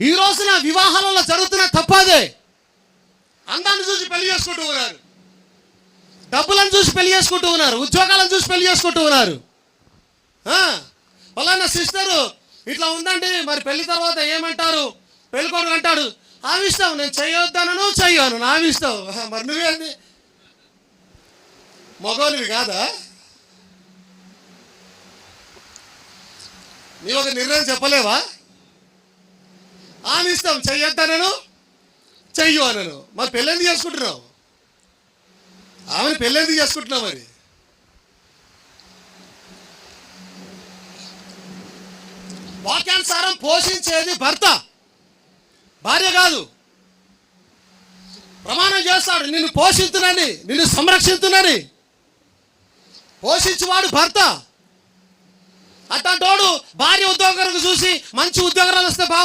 ఈ రోజున వివాహాలలో జరుగుతున్న తప్పదే. అందాన్ని చూసి పెళ్ళి చేసుకుంటూ ఉన్నారు. డబ్బులను చూసి పెళ్ళి చేసుకుంటూ ఉన్నారు. ఉద్యోగాలను చూసి పెళ్ళి చేసుకుంటూ ఉన్నారు. పలానా సిస్టరు ఇట్లా ఉందండి మరి పెళ్ళి తర్వాత ఏమంటారు? పెళ్ళి అంటాడు ఆవిస్తావు నేను చేయొద్దాను చెయ్యను నా ఇష్టం మరి నువ్వేంది? మగోనివి కాదా? నీ ఒక నిర్ణయం చెప్పలేవా? ఆమె ఇష్టం చెయ్యొద్దనను చెయ్యు అనను. మరి పెళ్ళేది చేసుకుంటున్నావు? ఆమెను పెళ్ళేది చేసుకుంటున్నావు మరి? వాక్యానుసారం పోషించేది భర్త. భార్య కాదు. ప్రమాణం చేస్తాడు. నిన్ను పోషిస్తున్నాని నిన్ను సంరక్షిస్తున్నాని పోషించేవాడు భర్త. అట్లాంటోడు భార్య ఉద్యోగం చూసి మంచి ఉద్యోగాలు వస్తే బాగు